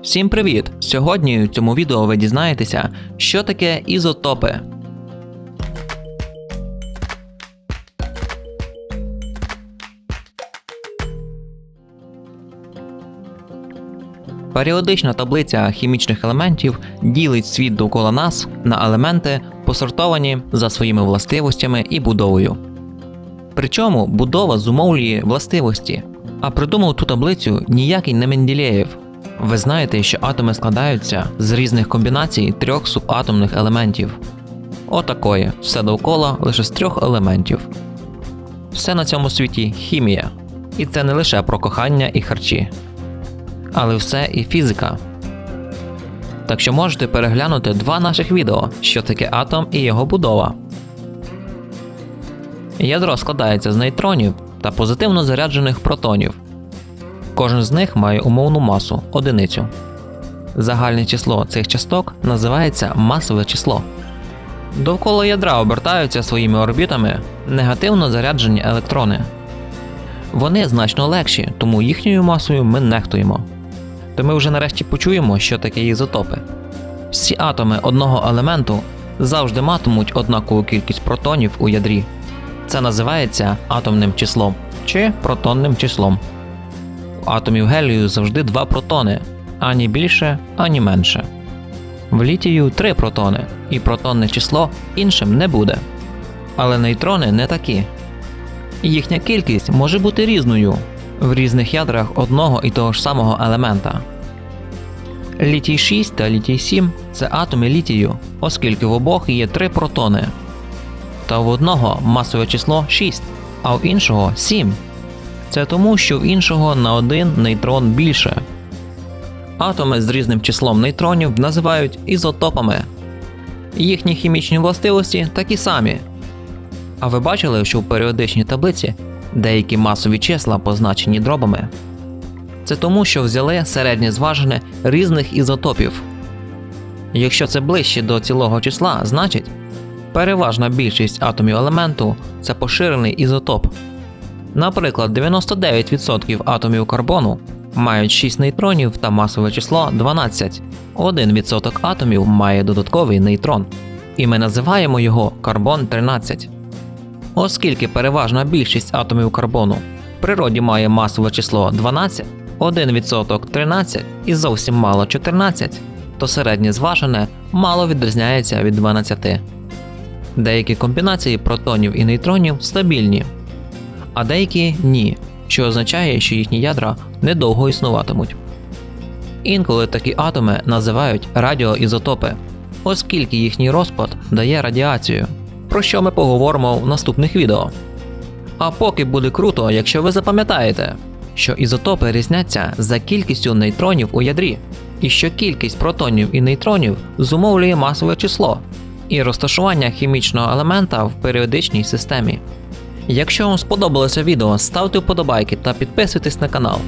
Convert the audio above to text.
Всім привіт! Сьогодні в цьому відео ви дізнаєтеся, що таке ізотопи. Періодична таблиця хімічних елементів ділить світ довкола нас на елементи, посортовані за своїми властивостями і будовою. Причому будова зумовлює властивості, а придумав ту таблицю ніякий не Менделєєв. Ви знаєте, що атоми складаються з різних комбінацій трьох субатомних елементів. Отакої, все довкола лише з трьох елементів. Все на цьому світі хімія. І це не лише про кохання і харчі, але все і фізика. Так що можете переглянути два наших відео, що таке атом і його будова. Ядро складається з нейтронів та позитивно заряджених протонів. Кожен з них має умовну масу одиницю. Загальне число цих часток називається масове число. Довкола ядра обертаються своїми орбітами негативно заряджені електрони. Вони значно легші, тому їхньою масою ми нехтуємо. То ми вже нарешті почуємо, що таке ізотопи. Всі атоми одного елементу завжди матимуть однакову кількість протонів у ядрі. Це називається атомним числом чи протонним числом. Атомів гелію завжди два протони, ані більше, ані менше. В літію три протони, і протонне число іншим не буде. Але нейтрони не такі. Їхня кількість може бути різною в різних ядрах одного і того ж самого елемента. Літій 6 та літій 7 це атоми літію, оскільки в обох є три протони. Та в одного масове число 6, а в іншого 7. Це тому, що в іншого на один нейтрон більше. Атоми з різним числом нейтронів називають ізотопами. Їхні хімічні властивості такі самі. А ви бачили, що в періодичній таблиці деякі масові числа позначені дробами? Це тому, що взяли середнє зважене різних ізотопів. Якщо це ближче до цілого числа, значить переважна більшість атомів елементу це поширений ізотоп. Наприклад, 99% атомів карбону мають 6 нейтронів та масове число 12. 1% атомів має додатковий нейтрон, і ми називаємо його карбон 13. Оскільки переважна більшість атомів карбону в природі має масове число 12, 1% 13 і зовсім мало 14, то середнє зважене мало відрізняється від 12. Деякі комбінації протонів і нейтронів стабільні, а деякі ні, що означає, що їхні ядра недовго існуватимуть. Інколи такі атоми називають радіоізотопи, оскільки їхній розпад дає радіацію, про що ми поговоримо в наступних відео. А поки буде круто, якщо ви запам'ятаєте, що ізотопи різняться за кількістю нейтронів у ядрі, і що кількість протонів і нейтронів зумовлює масове число і розташування хімічного елемента в періодичній системі. Якщо вам сподобалося відео, ставте вподобайки та підписуйтесь на канал.